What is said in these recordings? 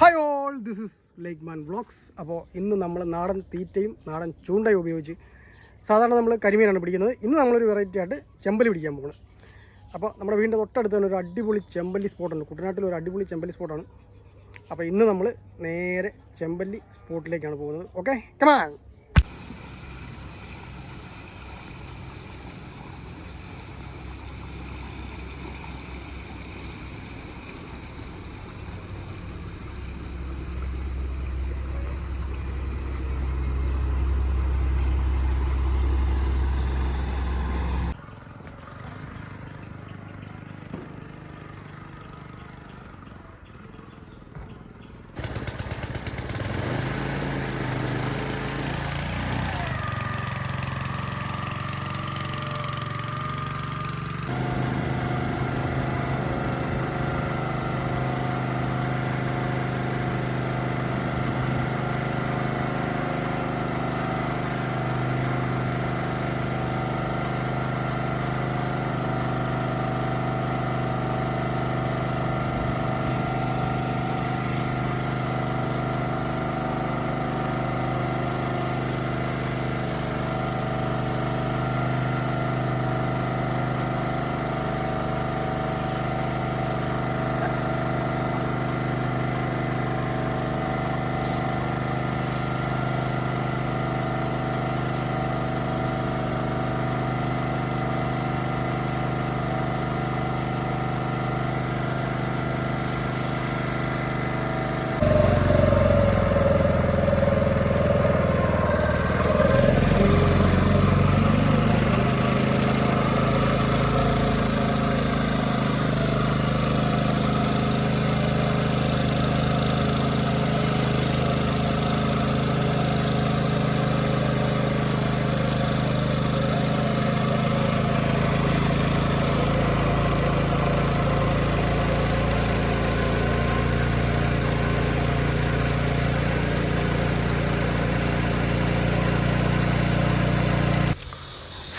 Hi all this is lake man vlogs അപ്പോൾ ഇന്ന് നമ്മൾ നാടൻ തീറ്റയും നാടൻ ചൂണ്ടയും ഉപയോഗിച്ച് സാധാരണ നമ്മൾ കരിമീനാണ് പിടിക്കുന്നത്. ഇന്ന് നമ്മളൊരു വെറൈറ്റി ആയിട്ട് ചെമ്പലി പിടിക്കാൻ പോകുന്നത് അപ്പോൾ നമ്മുടെ വീടിന്റെ തൊട്ടടുത്ത് തന്നെ ഒരു അടിപൊളി ചെമ്പല്ലി സ്പോട്ടുണ്ട് കുട്ടനാട്ടിൽ ഒരു അടിപൊളി ചെമ്പല്ലി സ്പോട്ടാണ് അപ്പോൾ ഇന്ന് നമ്മൾ നേരെ ചെമ്പല്ലി സ്പോട്ടിലേക്കാണ് പോകുന്നത്. ഓക്കെ കമാൻ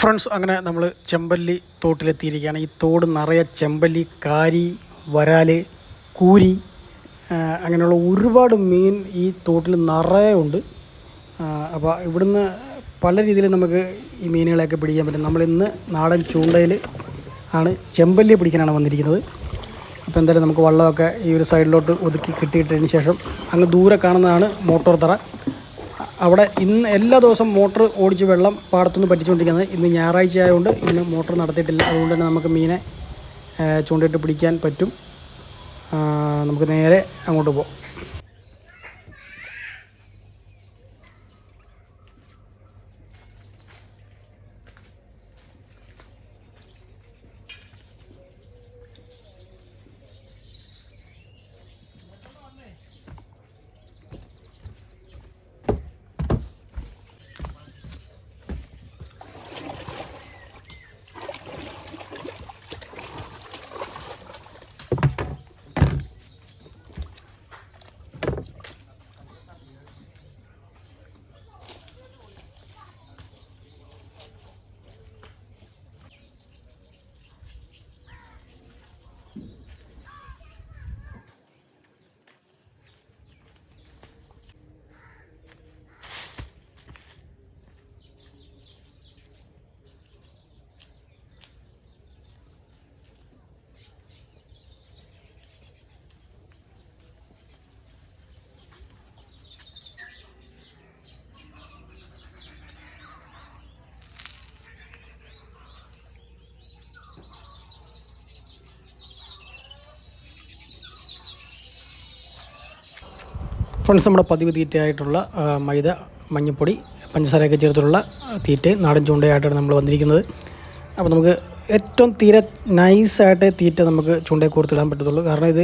ഫ്രണ്ട്സ് അങ്ങനെ നമ്മൾ ചെമ്പല്ലി തോട്ടിലെത്തിയിരിക്കുകയാണ്. ഈ തോട് നിറയെ ചെമ്പല്ലി കാരി വരാൽ കൂരി അങ്ങനെയുള്ള ഒരുപാട് മീൻ ഈ തോട്ടിൽ നിറയെ ഉണ്ട്. അപ്പോൾ ഇവിടുന്ന് പല രീതിയിൽ നമുക്ക് ഈ മീനുകളെയൊക്കെ പിടിക്കാൻ പറ്റും. നമ്മളിന്ന് നാടൻ ചൂണ്ടയിൽ ആണ് ചെമ്പല്ലി പിടിക്കാനാണ് വന്നിരിക്കുന്നത്. അപ്പോൾ എന്തായാലും നമുക്ക് വള്ളമൊക്കെ ഈ ഒരു സൈഡിലോട്ട് ഒതുക്കി കിട്ടിയിട്ടതിന് ശേഷം അങ്ങ് ദൂരെ കാണുന്നതാണ് മോട്ടോർ തറ. അവിടെ ഇന്ന് എല്ലാ ദിവസവും മോട്ടർ ഓടിച്ച് വെള്ളം പാടത്തുനിന്ന് പറ്റിച്ചുകൊണ്ടിരിക്കുന്നത് ഇന്ന് ഞായറാഴ്ച ആയതുകൊണ്ട് ഇന്ന് മോട്ടർ നടത്തിയിട്ടില്ല. അതുകൊണ്ട് തന്നെ നമുക്ക് മീനെ ചൂണ്ടയിട്ട് പിടിക്കാൻ പറ്റും. നമുക്ക് നേരെ അങ്ങോട്ട് പോകാം ഫ്രണ്ട്സ് നമ്മുടെ പതിവ് തീറ്റയായിട്ടുള്ള മൈദ മഞ്ഞൾപ്പൊടി പഞ്ചസാരയൊക്കെ ചേർത്തിട്ടുള്ള തീറ്റ നാടൻ ചൂണ്ടയായിട്ടാണ് നമ്മൾ വന്നിരിക്കുന്നത്. അപ്പോൾ നമുക്ക് ഏറ്റവും തീരെ നൈസായിട്ട് തീറ്റ നമുക്ക് ചൂണ്ടയെ കോർത്തിടാൻ പറ്റത്തുള്ളൂ. കാരണം ഇത്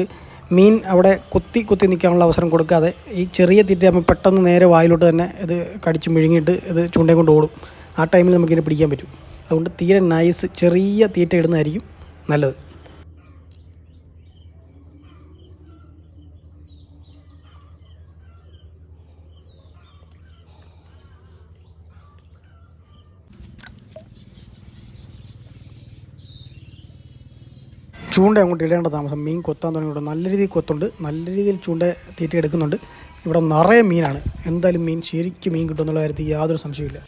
മീൻ അവിടെ കുത്തി കുത്തി നിൽക്കാനുള്ള അവസരം കൊടുക്കാതെ ഈ ചെറിയ തീറ്റ നമ്മൾ പെട്ടെന്ന് നേരെ വായിലോട്ട് തന്നെ ഇത് കടിച്ച് മിഴുങ്ങിയിട്ട് ഇത് ചൂണ്ടയും കൊണ്ട് ഓടും. ആ ടൈമിൽ നമുക്കിതിനെ പിടിക്കാൻ പറ്റും. അതുകൊണ്ട് തീരെ നൈസ് ചെറിയ തീറ്റ ഇടുന്നതായിരിക്കും നല്ലത്. ചൂണ്ട അങ്ങോട്ട് ഇടേണ്ട താമസം. മീൻ കൊത്താൻ തുടങ്ങിയിട്ട് നല്ല രീതിയിൽ കൊത്തുണ്ട്. നല്ല രീതിയിൽ ചൂണ്ട തീറ്റ എടുക്കുന്നുണ്ട് ഇവിടെ നിറയെ മീനാണ്. എന്തായാലും മീൻ ശരിക്കും മീൻ കിട്ടുമെന്നുള്ള കാര്യത്തിൽ യാതൊരു സംശയമില്ല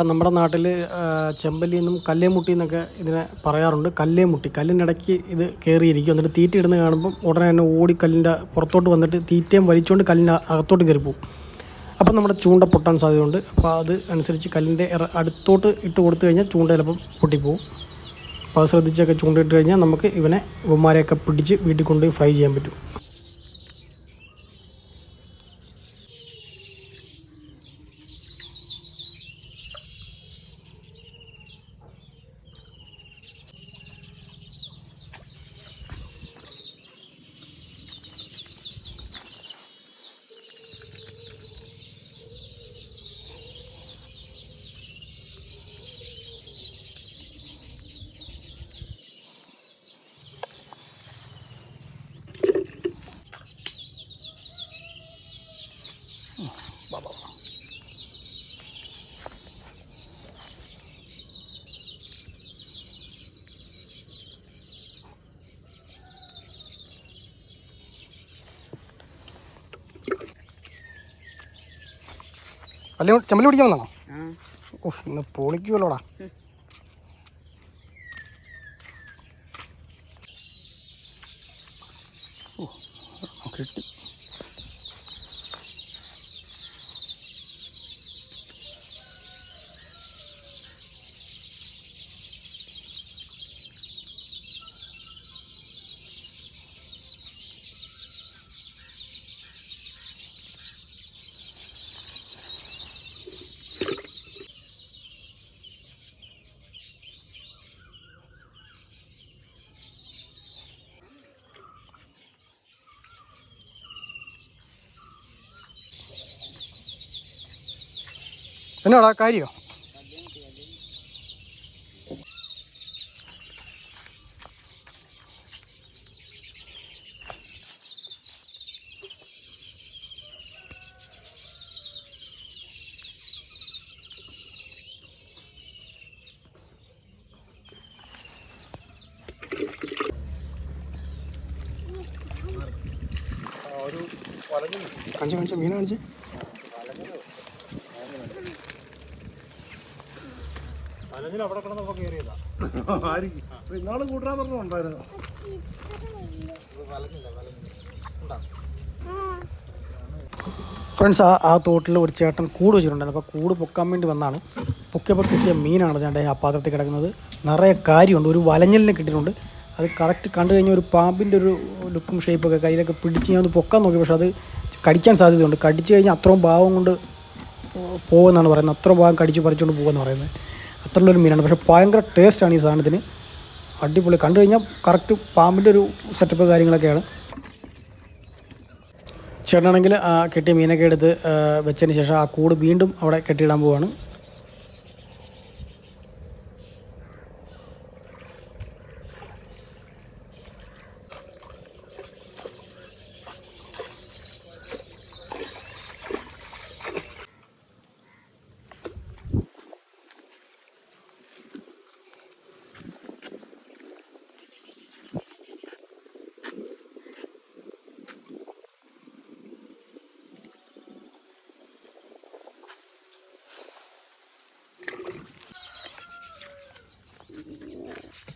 ആ, നമ്മുടെ നാട്ടിൽ ചെമ്പല്ലി എന്നും കല്ലേമുട്ടി എന്നൊക്കെ ഇതിനെ പറയാറുണ്ട്. കല്ലേമുട്ടി കല്ലിനിടയ്ക്ക് ഇത് കയറിയിരിക്കും എന്നിട്ട് തീറ്റ ഇടുന്ന കാണുമ്പം ഉടനെ തന്നെ ഓടി കല്ലിന്റെ പുറത്തോട്ട് വന്നിട്ട് തീറ്റയും വലിച്ചുകൊണ്ട് കല്ലിന്റെ അകത്തോട്ട് കയറി പോകും. അപ്പം നമ്മുടെ ചൂണ്ട പൊട്ടാൻ സാധ്യതയുണ്ട്. അപ്പോൾ അത് അനുസരിച്ച് കല്ലിന്റെ അടുത്തോട്ട് ഇട്ട് കൊടുത്തു കഴിഞ്ഞാൽ ചൂണ്ട ചിലപ്പം പൊട്ടിപ്പോവും. അപ്പോൾ അത് ശ്രദ്ധിച്ചൊക്കെ ചൂണ്ടയിട്ട് കഴിഞ്ഞാൽ നമുക്ക് ഇവനെ ഇവന്മാരെയൊക്കെ പിടിച്ച് വീട്ടിൽ കൊണ്ടുപോയി ഫ്രൈ ചെയ്യാൻ പറ്റും. കല്ല് ചെമ്പല്ലി പിടിക്കാൻ വന്നാണോ ഓഹ് ഇന്ന് പൊളിക്കുമല്ലോടാ എന്നാടാ കാര്യോ? കഞ്ചി കഞ്ചി മീൻ കാണിച്ചേ ഇന്നാൾ കൂട്ടാൻ പറഞ്ഞുണ്ടായിരുന്നു ഫ്രണ്ട്സ് ആ ആ തോട്ടിൽ ഒരു ചേട്ടൻ കൂട് വെച്ചിട്ടുണ്ടായിരുന്നു. അപ്പോൾ കൂട് പൊക്കാൻ വേണ്ടി വന്നാണ്. പൊക്കിയപ്പോൾ കിട്ടിയ മീനാണ് ഞാൻ ആ പാത്രത്തിൽ കിടക്കുന്നത്. നിറയെ കാര്യമുണ്ട്. ഒരു വലഞ്ഞലിനെ കിട്ടിയിട്ടുണ്ട്. അത് കറക്റ്റ് കണ്ടു കഴിഞ്ഞാൽ ഒരു പാമ്പിന്റെ ഒരു ലുക്കും ഷേപ്പൊക്കെ കയ്യിലൊക്കെ പിടിച്ച് ഞാൻ ഒന്ന് പൊക്കാൻ നോക്കി. പക്ഷേ അത് കടിക്കാൻ സാധ്യതയുണ്ട്. കടിച്ചു കഴിഞ്ഞാൽ അത്രയും ഭാവം കൊണ്ട് പോകുമെന്നാണ് പറയുന്നത്. അത്ര ഭാഗം കടിച്ച് പറിച്ചുകൊണ്ട് പോകുമെന്ന് പറയുന്നത്. അത്രയുള്ളൊരു മീനാണ്. പക്ഷേ ഭയങ്കര ടേസ്റ്റാണ് ഈ സാധനത്തിന്. അടിപൊളി. കണ്ടു കഴിഞ്ഞാൽ കറക്റ്റ് പാമ്പിന്റെ ഒരു സെറ്റപ്പ് കാര്യങ്ങളൊക്കെയാണ്. ചേട്ടനാണെങ്കിൽ ആ കെട്ടിയ മീനൊക്കെ എടുത്ത് വെച്ചതിന് ശേഷം ആ കൂട് വീണ്ടും അവിടെ കെട്ടിയിടാൻ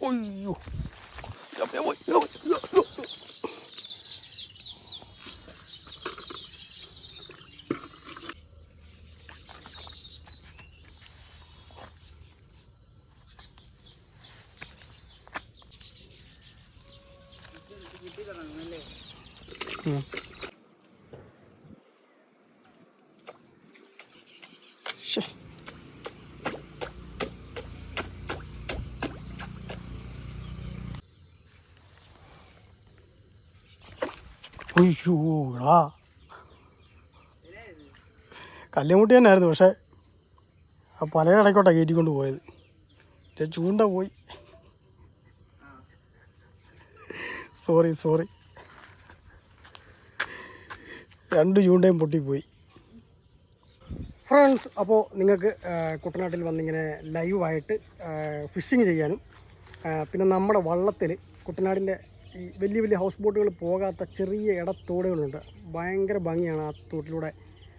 Ôi dù. Dạ mẹ ơi, dạ mẹ, dạ, അയ്യോടാ. കല്ലുമുട്ടി തന്നെയായിരുന്നു പക്ഷേ ആ പലയുടെ ഇടയ്ക്കോട്ടാണ് കയറ്റിക്കൊണ്ട് പോയത്. എന്റെ ചൂണ്ട പോയി. സോറി സോറി രണ്ട് ചൂണ്ടയും പൊട്ടിപ്പോയി. ഫ്രണ്ട്സ് അപ്പോൾ നിങ്ങൾക്ക് കുട്ടനാട്ടിൽ വന്നിങ്ങനെ ലൈവായിട്ട് ഫിഷിങ് ചെയ്യാനും പിന്നെ നമ്മുടെ വള്ളത്തിൽ കുട്ടനാടിന്റെ ഈ വലിയ വലിയ ഹൗസ് ബോട്ടുകൾ പോകാത്ത ചെറിയ ഇടത്തോടുകളുണ്ട്. ഭയങ്കര ഭംഗിയാണ് ആ തോട്ടിലൂടെ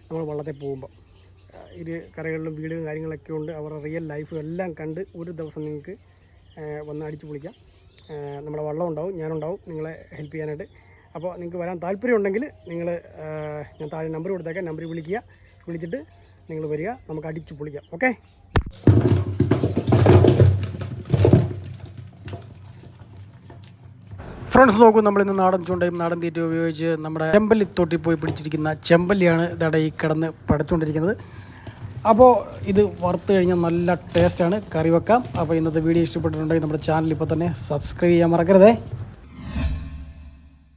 നമ്മൾ വള്ളത്തിൽ പോകുമ്പോൾ ഇരു കരകളിലും വീടും കാര്യങ്ങളൊക്കെ ഉണ്ട്. അവരുടെ റിയൽ ലൈഫ് എല്ലാം കണ്ട് ഒരു ദിവസം നിങ്ങൾക്ക് വന്ന് അടിച്ചു പൊളിക്കാം. നമ്മുടെ വള്ളം ഉണ്ടാവും ഞാനുണ്ടാവും നിങ്ങളെ ഹെൽപ്പ് ചെയ്യാനായിട്ട്. അപ്പോൾ നിങ്ങൾക്ക് വരാൻ താല്പര്യമുണ്ടെങ്കിൽ നിങ്ങൾ ഞാൻ താഴെ നമ്പർ കൊടുത്തേക്കാം. നമ്പർ വിളിക്കുക. വിളിച്ചിട്ട് നിങ്ങൾ വരിക. നമുക്ക് അടിച്ചു പൊളിക്കാം. ഓക്കെ ഫ്രണ്ട്സ് നോക്കൂ നമ്മൾ ഇന്ന് നാടൻ ചൂണ്ടയും നാടൻ തീറ്റ ഉപയോഗിച്ച് നമ്മുടെ ചെമ്പല്ലി തൊട്ടി പോയി പിടിച്ചിരിക്കുന്ന ചെമ്പല്ലിയാണ് ഇതവിടെ ഈ കിടന്ന് പടച്ചുകൊണ്ടിരിക്കുന്നത് അപ്പോൾ ഇത് വറുത്ത് കഴിഞ്ഞാൽ നല്ല ടേസ്റ്റാണ് കറി വെക്കാം. അപ്പോൾ ഇന്നത്തെ വീഡിയോ ഇഷ്ടപ്പെട്ടിട്ടുണ്ടെങ്കിൽ നമ്മുടെ ചാനൽ ഇപ്പോൾ തന്നെ സബ്സ്ക്രൈബ് ചെയ്യാൻ മറക്കരുതേ.